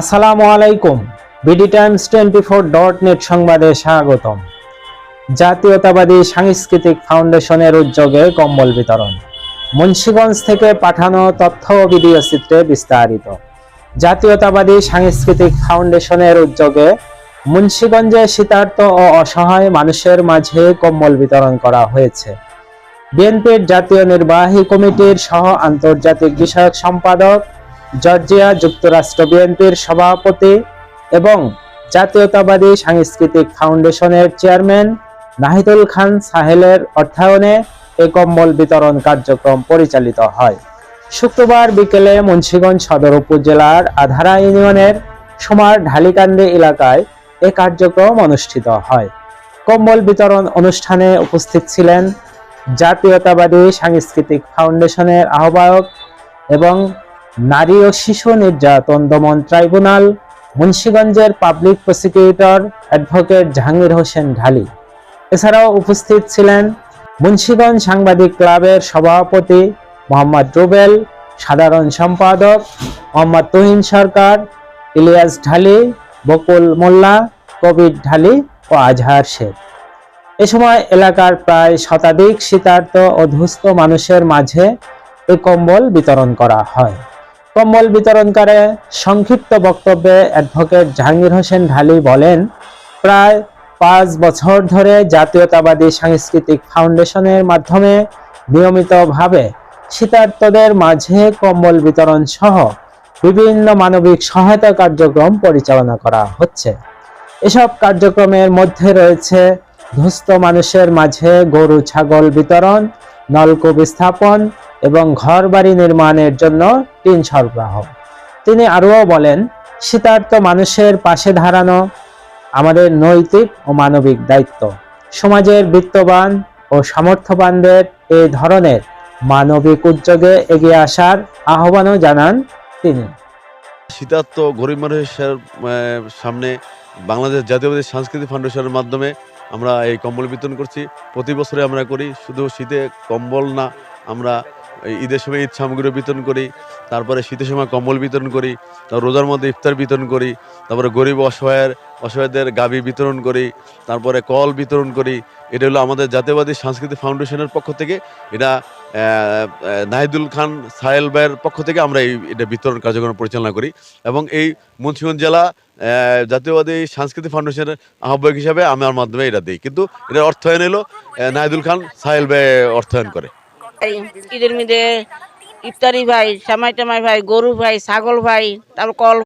আসসালামু আলাইকুম। BD Times twenty four dot net সংবাদে স্বাগতম। জাতীয়তাবাদী সাংস্কৃতিক ফাউন্ডেশনের উদ্যোগে কম্বল বিতরণ। মুন্সিগঞ্জ থেকে পাঠানো তথ্য ও ভিডিও চিত্রে বিস্তারিত। জাতীয়তাবাদী সাংস্কৃতিক ফাউন্ডেশনের উদ্যোগে মুন্সিগঞ্জে শীতার্ত ও অসহায় মানুষের মাঝে কম্বল বিতরণ করা হয়েছে। বিএনপির জাতীয় নির্বাহী কমিটির সহ আন্তর্জাতিক বিষয়ক সম্পাদক জর্জিয়া যুক্তরাষ্ট্র বিএনপির সভাপতি এবং জাতীয়তাবাদী সাংস্কৃতিক ফাউন্ডেশনের চেয়ারম্যান নাহিদুল খান সাহেলের অর্থায়নে এ কম্বল বিতরণ কার্যক্রম পরিচালিত হয়। শুক্রবার বিকেলে মুন্সীগঞ্জ সদর উপজেলার আধারা ইউনিয়নের সোমার ঢালিকান্দি এলাকায় এ কার্যক্রম অনুষ্ঠিত হয়। কম্বল বিতরণ অনুষ্ঠানে উপস্থিত ছিলেন জাতীয়তাবাদী সাংস্কৃতিক ফাউন্ডেশনের আহ্বায়ক এবং নারী ও শিশু নির্যাতন দমন ট্রাইব্যুনাল, মুন্সীগঞ্জের public prosecutor advocate Jahangir Hossain Dhali. এছাড়াও উপস্থিত ছিলেন মুন্সীগঞ্জ সাংবাদিক ক্লাবের সভাপতি মোহাম্মদ রুবেল, সাধারণ সম্পাদক মোহাম্মদ তুহিন সরকার, ইলিয়াস ঢালি, বকুল মোল্লা, কবির ঢালি ও আজহার শেখ। এ সময় এলাকার প্রায় শতাধিক শীতার্ত ও দুস্থ মানুষের মাঝে এই কম্বল বিতরণ করা হয়। কম্বল বিতরণকারে সংক্ষিপ্ত বক্তব্যে অ্যাডভোকেট জাহাঙ্গীর হোসেন ঢালি বলেন, প্রায় পাঁচ বছর ধরে জাতীয়তাবাদী সাংস্কৃতিক ফাউন্ডেশনের মাধ্যমে নিয়মিতভাবে শীতার্তদের মাঝে কম্বল বিতরণ সহ বিভিন্ন মানবিক সহায়তা কার্যক্রম পরিচালনা করা হচ্ছে। এসব কার্যক্রমের মধ্যে রয়েছে দুস্থ মানুষের মাঝে গরু ছাগল বিতরণ, নলকূপ স্থাপন এবং ঘরবাড়ি নির্মাণের জন্য টিন সরবরাহ তিনি আরও বলেন শীতার্ত মানুষের পাশে দাঁড়ানো আমাদের নৈতিক ও মানবিক দায়িত্ব। সমাজের বিত্তবান ও সামর্থ্যবানদের এই ধরনের মানবিক উদ্যোগে এগিয়ে আসার আহ্বানও জানান তিনি। শীতার্ত গরিব মানুষের সামনে বাংলাদেশ জাতীয়বাদী সাংস্কৃতিক ফাউন্ডেশনের মাধ্যমে আমরা এই কম্বল বিতরণ করছি। প্রতি বছরে আমরা করি। শুধু শীতে কম্বল না, আমরা ঈদের সময় ঈদ সামগ্রী বিতরণ করি, তারপরে শীতের সময় কম্বল বিতরণ করি, তারপর রোজার মধ্যে ইফতার বিতরণ করি, তারপরে গরিব অসহায়ের, অসহায়দের গাবি বিতরণ করি, তারপরে কল বিতরণ করি। এটা হলো আমাদের জাতীয়বাদী সাংস্কৃতিক ফাউন্ডেশনের পক্ষ থেকে, এটা নাহিদুল খান সাহেল ভাইয়ের পক্ষ থেকে আমরা এই, এটা বিতরণ কার্যক্রম পরিচালনা করি। এবং এই মুন্সিগঞ্জ জেলা জাতীয়বাদী সাংস্কৃতিক ফাউন্ডেশনের আহ্বায়ক হিসাবে আমার মাধ্যমে এটা দিই। কিন্তু এটার অর্থায়ন এলো নাহিদুল খান সাহেল ভাই অর্থায়ন করে। ঈদের মিদে ইফতারি ভাই সামাই টামাই ভাই গরু ভাই ছাগল ভাই তারপর কল